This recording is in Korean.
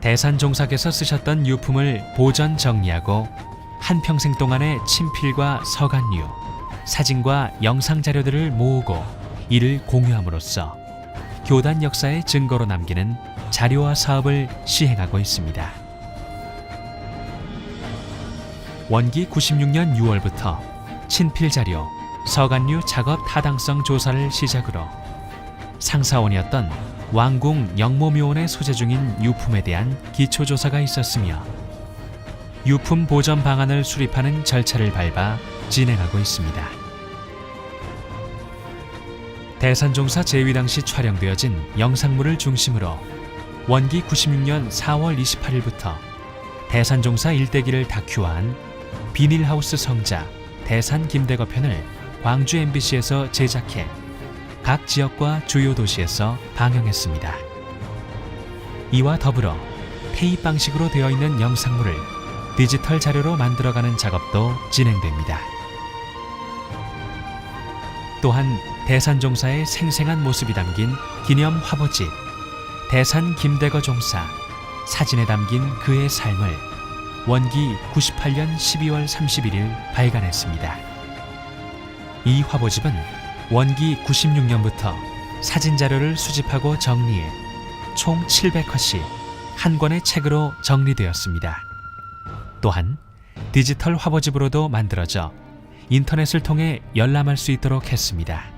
대산종사께서 쓰셨던 유품을 보전 정리하고 한평생 동안의 친필과 서간류, 사진과 영상 자료들을 모으고 이를 공유함으로써 교단 역사의 증거로 남기는 자료화 사업을 시행하고 있습니다. 원기 96년 6월부터 친필 자료, 서간류 작업 타당성 조사를 시작으로 상사원이었던 왕궁 영모묘원에 소재 중인 유품에 대한 기초 조사가 있었으며 유품 보전 방안을 수립하는 절차를 밟아 진행하고 있습니다. 대산종사 제위 당시 촬영되어진 영상물을 중심으로 원기 96년 4월 28일부터 대산종사 일대기를 다큐화한 비닐하우스 성자 대산 김대거 편을 광주 MBC에서 제작해 각 지역과 주요 도시에서 방영했습니다. 이와 더불어 테이프 방식으로 되어 있는 영상물을 디지털 자료로 만들어가는 작업도 진행됩니다. 또한 대산 종사의 생생한 모습이 담긴 기념 화보집 대산 김대거 종사 사진에 담긴 그의 삶을 원기 98년 12월 31일 발간했습니다. 이 화보집은 원기 96년부터 사진 자료를 수집하고 정리해 총 700컷이 한 권의 책으로 정리되었습니다. 또한 디지털 화보집으로도 만들어져 인터넷을 통해 열람할 수 있도록 했습니다.